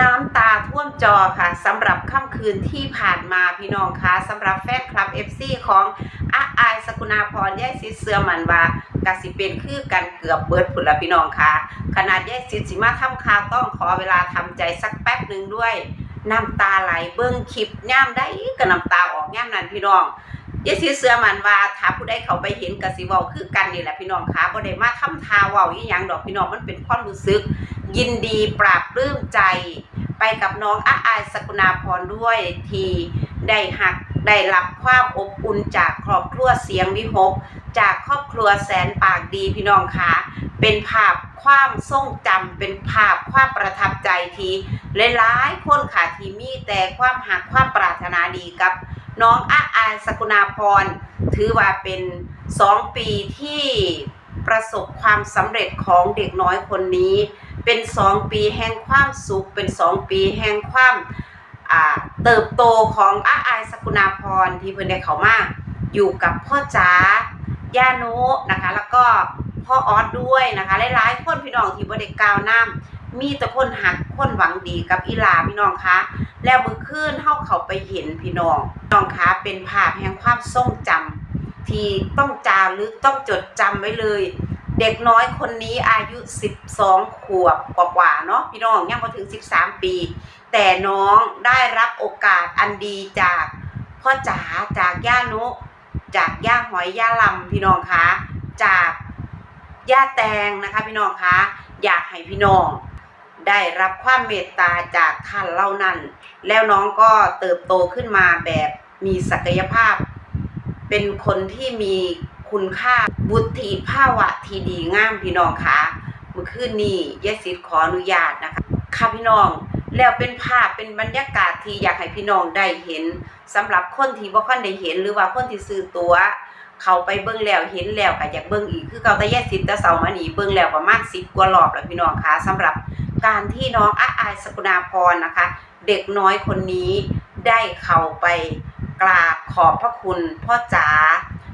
น้ำตาท่วมจอค่ะสำหรับค่ำคืนที่ผ่านมาพี่น้องคะสำหรับแฟนคลับ FC ของอาอายสกุณาพรยายสิเสือมันว่ากสิเป็นคือกันเกือบเบิดผุนละพี่น้องคะขนาดยายสิสิมาทำข่าวต้องขอเวลาทำใจสักแป๊บหนึ่งด้วย น้ำตาไหลเบิ้งคลิปย่ามได้ก็น้ำตาออกย่ามนั้นพี่น้องยายสิเสือมันว่าถ้าผู้ใดเขาไปเห็นกสิเว้าคือกันนี่แหละพี่น้องคะบ่ได้มาทำทาเว้าอีหยังดอกพี่น้องมันเป็นความรู้สึก ยินดีปราบปลื้มใจ ไปกับน้องอาอายสกุณาพรด้วยทีได้หักได้รับความอบอุ่นจากครอบครัวเสียงวิหก จากครอบครัวแสนปากดีพี่น้องคะเป็นภาพความทรงจำเป็นภาพความประทับใจที่หลายๆคนค่ะที่มีแต่ความหักความปรารถนาดีกับ น้องอาอายสกุณาพร ถือว่าเป็นสองปีที่ ประสบความสำเร็จของเด็กน้อยคนนี้ เป็นสองปีแห่งความสุข เป็นสองปีแห่งความเติบโตของอาอสกุณาพรที่เพิ่นได้เขามาอยู่กับพ่อจ๋าย่านุนะคะ แล้วก็พ่อออสด้วยนะคะหลายๆคนพี่น้องที่บ่ได้กล่าวน้ำมีแต่คนหักคนหวังดีกับอีลาพี่น้องคะแล้วมื้อคืนเฮาเขาไปเห็นพี่น้องพี่น้องคะเป็นภาพแห่งความทรงจำ ที่ต้องจารึกต้องจดจำไว้เลย เด็กน้อยคนนี้อายุ 12 ขวบกว่าๆเนาะพี่น้องยังมาถึง 13 ปี แต่น้องได้รับโอกาสอันดีจากพ่อจ๋าจากย่านุ จากย่าหอยย่าลำพี่น้องคะจากย่าแตงนะคะพี่น้องคะอยากให้พี่น้องได้รับความเมตตาจากท่านเล่านั้น แล้วน้องก็เติบโตขึ้นมาแบบมีศักยภาพ เป็นคนที่มีคุณค่าบุตรีภาวะที่ดีงามพี่น้องคะเมื่อคืนนี้ยายสิทธิ์ขออนุญาตนะคะค่ะพี่น้องแล้วเป็นภาพเป็นบรรยากาศที่อยากให้พี่น้องได้เห็นสำหรับคนที่บ่ค่อยได้เห็นหรือว่าคนที่ซื้อตัว เขาไปเบิ่งแล้วเห็นแล้วก็อยากเบิ่งอีกคือเกาแต่ยายสิทธิ์แต่เสามานีเบิ่งแล้วประมาณ10กว่ารอบแล้วพี่น้องคะสำหรับการที่น้องอาอายสกุณาพรนะคะ เด็กน้อยคนนี้ได้เข้าไป กราบขอบพระคุณพ่อจ๋า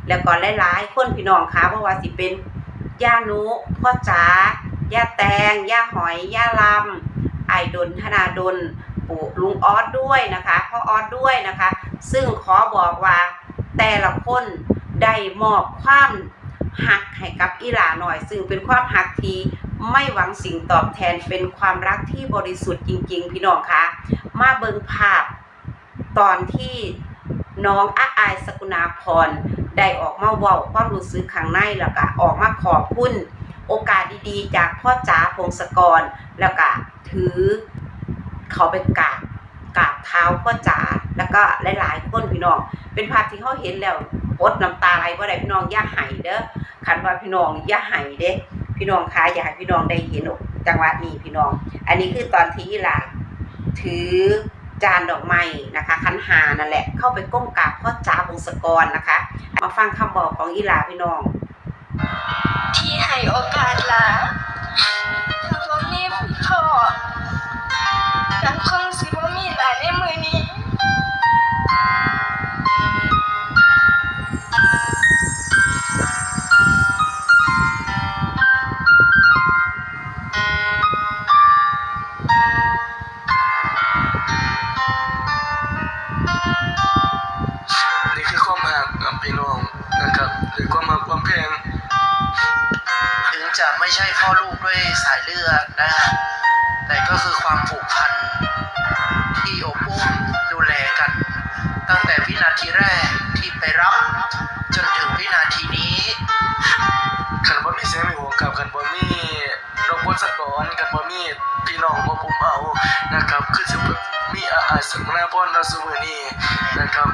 แล้วก็หลายๆคนพี่น้องคะเพราะว่าสิเป็นย่านุพ่อจ๋าย่าแตงย่าหอยย่าลำไอดนธนาดลปู่ลุงออสด้วยนะคะพ่อออสด้วยนะคะ ซึ่งขอบอกว่าแต่ละคนได้มอบความหักให้กับอีหลาหน่อย ซึ่งเป็นความหักทีไม่หวังสิ่งตอบแทนเป็นความรักที่บริสุทธิ์จริง ๆ พี่น้องคะมาเบิงภาพตอนที่ น้องอาอายสกุณาพรได้ออกมาเว้าความรู้สึกข้างในแล้วก็ออกมาขอบคุณโอกาสดีๆ จากพ่อจ๋าพงศกรแล้วก็ถือเขาไปกราบกราบเท้าพ่อจ๋าแล้วก็หลายๆคนพี่น้อง เป็นภาพที่เขาเห็นแล้วอดน้ำตาไหลบ่ได้พี่น้องอย่าไห้เด้อคันว่าพี่น้องอย่าไห้เด้พี่น้องคะอยากให้พี่น้องได้เห็นจังหวะนี้พี่น้อง อันนี้คือตอนที่อีหลาถือ จานดอกไม้นะคะคันหานั่นแหละ เข้าไปก้มกราบพ่อจ้าพงศกรนะคะ มาฟังคำบอกของอีหลาพี่น้อง ที่ให้โอกาสหลา ไม่ใช่พ่อลูกด้วยสายเลือดนะฮะแต่ก็คือความผูกพันที่อบอุ้มดูแลกัน ตั้งแต่วินาทีแรกที่ไปรับ จนถึงวินาทีนี้ขันบ่มีเสียงในหัวกับขันบ่มีดอกบัวสะกอนขันบ่มีพี่น้องบ่ปุ่มเอานะครับคือสิบ่มีอาอาสักนาพรณสุมือนี้นะครับ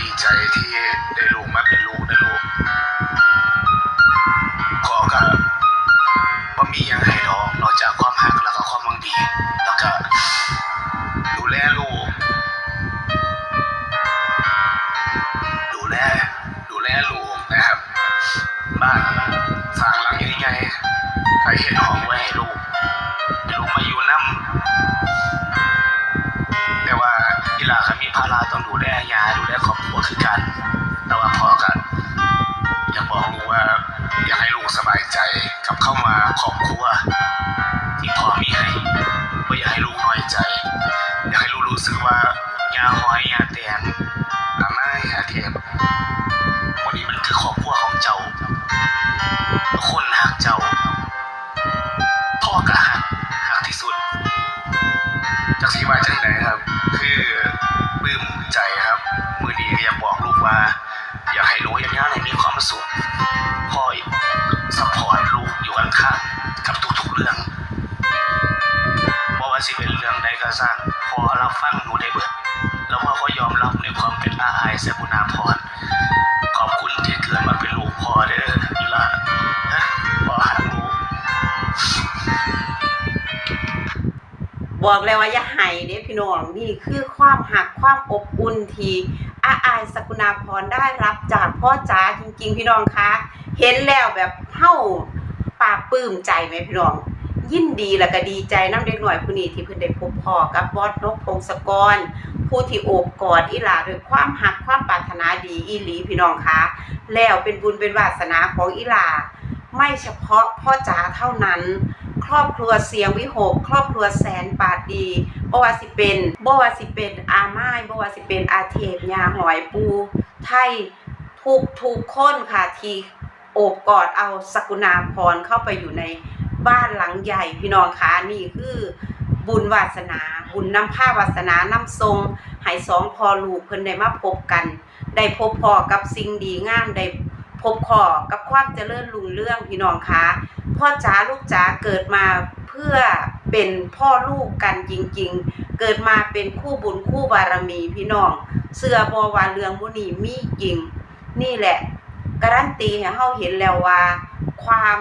ดีใจที่ได้ลูกมาเป็นลูกนะลูกพ่อก็บ่มียังให้ดอกนอกจากความหักแล้วก็ความหวังดี แล้วก็ดูแลลูก ดูแล ดูแลลูกนะครับ บ้าน แลยาดูแลครอบครัวคือกัน แต่ว่าพ่อกัน อยากบอกลูกว่าอยากให้ลูกสบายใจกับเข้ามาครอบครัวที่พ่อมีให้ไม่อยากให้ลูกน้อยใจ อยากให้ลูกรู้สึกว่ายาหอย บอกเลยว่าอย่าให้เด้พี่น้องนี่คือความหักความอบอุ่นที่อาอายสกุณาพรได้รับจากพ่อจ๋าจริง ๆ พี่น้องคะเห็นแล้วแบบเฮาปลาปลื้มใจไหมพี่น้อง ยินดีแล้วก็ดีใจน้ำเด็กหน่อยผู้นี้ที่เพิ่นได้พบพ่อกับบอสนกพงศกร ผู้ที่โอบกอดอีหลาด้วยความหักความปรารถนาดีอีหลีพี่น้องคะแล้วเป็นบุญเป็นวาสนาของอีหลาไม่เฉพาะพ่อจ๋าเท่านั้น ครอบครัวเสียงวิหก ครอบครัวแสนปาดดีบวาสิเป็นบวาสิเป็นอาไม่ายบ่ว่าสิเป็นอาเทพยาหอยปู ไทยทุกทุกคนค่ะที่โอบกอดเอาสกุณาพรเข้าไปอยู่ในบ้านหลังใหญ่พี่น้องคะนี่คือบุญวาสนา บุญนำผ้าวาสนานำทรงให้สองพอลูกเพิ่นได้มาพบกัน ได้พบพอกับสิ่งดีงามได้ พบพอกับความเจริญรุ่งเรื่องพี่น้องคะพ่อจ๋าลูกจ๋าเกิดมาเพื่อเป็นพ่อลูกกันจริงๆ เกิดมาเป็นคู่บุญคู่บารมีพี่น้อง เสือบอวาเรืองมุนีมีจริง นี่แหละ การันตีให้เฮาเห็นแล้วว่า ความ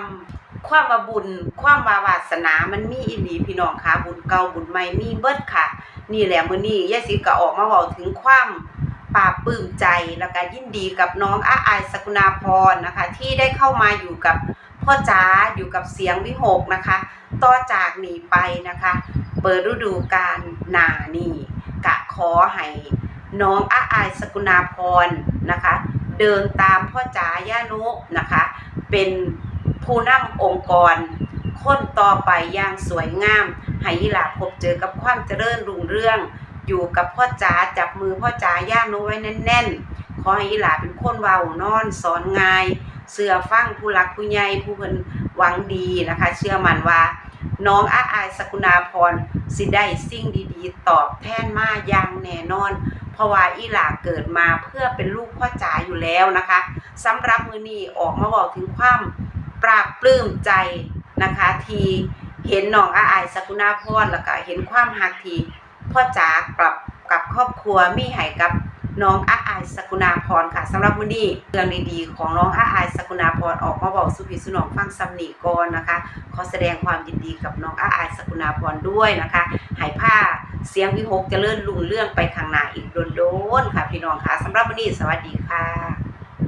ความมาบุญ ความมาวาสนามันมีอีหลีพี่น้องค่ะบุญเก่าบุญใหม่มีเบิดค่ะ นี่แหละมื้อนี้ยายสิก็ออกมาเว้าถึงความ ปลาบปลื้มใจแล้วก็ยินดีกับน้องอาอายสกุณาพรนะคะ ที่ได้เข้ามาอยู่กับพ่อจ๋าอยู่กับเสียงวิหกนะคะ ต่อจากนี้ไปนะคะ เปิดฤดูกาลหนานี่กะขอให้น้องอาอายสกุณาพรนะคะ เดินตามพ่อจ๋าย่านุนะคะ เป็นผู้นำองค์กรคนต่อไปอย่างสวยงาม ให้หลาพบเจอกับความเจริญรุ่งเรือง อยู่กับพ่อจ๋าจับมือพ่อจ๋าย่านุไว้แน่นๆขอให้ยีหลาเป็นคนเว้านอนสอนง่ายเชื่อฟังผู้หลักผู้ใหญ่ผู้เพิ่นหวังดีนะคะ เชื่อมั่นว่า น้องอาอายสกุณาพรสิได้สิ่งดีๆ ตอบแทนมาอย่างแน่นอน เพราะว่าอีหลาเกิดมาเพื่อเป็นลูกพ่อจ๋าอยู่แล้วนะคะสำหรับมือนี้ออกมาบอกถึงความปราบปลื้มใจนะคะ ทีเห็นน้องอาอายสกุณาพรแล้วก็เห็นความหักที่ พ่อจ๋ากลับกับครอบครัวมีให้กับน้องอาอายสกุณาพรค่ะสำหรับมื้อนี้เรื่องดีๆของน้องอาอายสกุณาพรออกมาบอกสุภิสุนองฟังซ้ำนีก่อนนะคะ ขอแสดงความยินดีกับน้องอาอายสกุณาพรด้วยนะคะหายผ้าเสียงวิหกจะเลื่อนลุงเรื่องไปข้างหน้าอีกโดนๆค่ะพี่น้องค่ะสำหรับวันนี้สวัสดีค่ะ